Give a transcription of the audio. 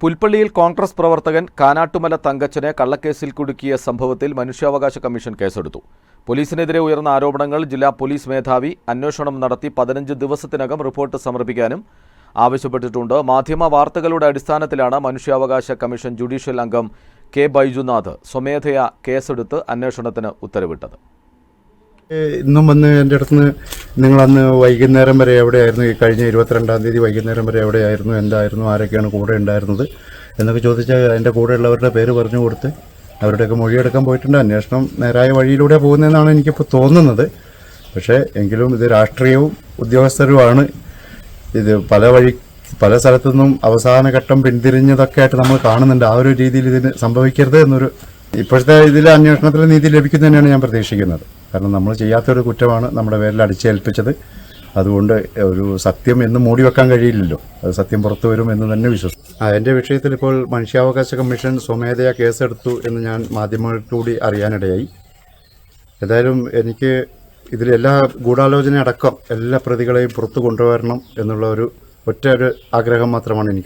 പുൽപ്പള്ളിയിൽ കോൺഗ്രസ് പ്രവർത്തകൻ കാനാട്ടുമല തങ്കച്ചനെ കള്ളക്കേസിൽ കുടുക്കിയ സംഭവത്തിൽ മനുഷ്യാവകാശ കമ്മീഷൻ കേസെടുത്തു. പോലീസിനെതിരെ ഉയർന്ന ആരോപണങ്ങൾ ജില്ലാ പോലീസ് മേധാവി അന്വേഷണം നടത്തി പതിനഞ്ച് ദിവസത്തിനകം റിപ്പോർട്ട് സമർപ്പിക്കാനും ആവശ്യപ്പെട്ടിട്ടുണ്ട്. മാധ്യമ വാർത്തകളുടെ അടിസ്ഥാനത്തിലാണ് മനുഷ്യാവകാശ കമ്മീഷൻ ജുഡീഷ്യൽ അംഗം കെ ബൈജുനാഥ് സ്വമേധയാ കേസെടുത്ത് അന്വേഷണത്തിന് ഉത്തരവിട്ടത്. ഇന്നും വന്ന് എന്റെ അടുത്ത് നിങ്ങളന്ന് വൈകുന്നേരം വരെ എവിടെയായിരുന്നു? ഈ കഴിഞ്ഞ ഇരുപത്തിരണ്ടാം തീയതി വൈകുന്നേരം വരെ എവിടെയായിരുന്നു? എന്തായിരുന്നു? ആരൊക്കെയാണ് കൂടെ ഉണ്ടായിരുന്നത്? എന്നൊക്കെ ചോദിച്ചാൽ എന്റെ കൂടെയുള്ളവരുടെ പേര് പറഞ്ഞു കൊടുത്ത് അവരുടെയൊക്കെ മൊഴിയെടുക്കാൻ പോയിട്ടുണ്ട്. അന്വേഷണം നേരായ വഴിയിലൂടെ പോകുന്നതെന്നാണ് എനിക്കിപ്പോൾ തോന്നുന്നത്. പക്ഷേ എങ്കിലും ഇത് രാഷ്ട്രീയവും ഉദ്യോഗസ്ഥരുമാണ്. ഇത് പല വഴി പല സ്ഥലത്തു നിന്നും ഘട്ടം പിന്തിരിഞ്ഞതൊക്കെ ആയിട്ട് നമ്മൾ കാണുന്നുണ്ട്. ആ ഒരു രീതിയിൽ ഇതിന് സംഭവിക്കരുത് എന്നൊരു ഇപ്പോഴത്തെ ഇതിലെ അന്വേഷണത്തിൽ നീതി ലഭിക്കുന്നതന്നെയാണ് ഞാൻ പ്രതീക്ഷിക്കുന്നത്. കാരണം നമ്മൾ ചെയ്യാത്തൊരു കുറ്റമാണ് നമ്മുടെ പേരിൽ അടിച്ചേൽപ്പിച്ചത്. അതുകൊണ്ട് ഒരു സത്യം എന്ന് മൂടി വെക്കാൻ കഴിയില്ലല്ലോ. അത് സത്യം പുറത്തു വരും എന്ന് തന്നെ വിശ്വസിക്കും അതിന്റെ വിഷയത്തിൽ ഇപ്പോൾ മനുഷ്യാവകാശ കമ്മീഷൻ സ്വമേധയാ കേസെടുത്തു എന്ന് ഞാൻ മാധ്യമങ്ങളിലൂടെ അറിയാനിടയായി. എന്തായാലും എനിക്ക് ഇതിലെല്ലാ ഗൂഢാലോചന അടക്കം എല്ലാ പ്രതികളെയും പുറത്തു കൊണ്ടുവരണം എന്നുള്ള ഒരു ഒറ്റ ഒരു ആഗ്രഹം മാത്രമാണ് എനിക്കുള്ളത്.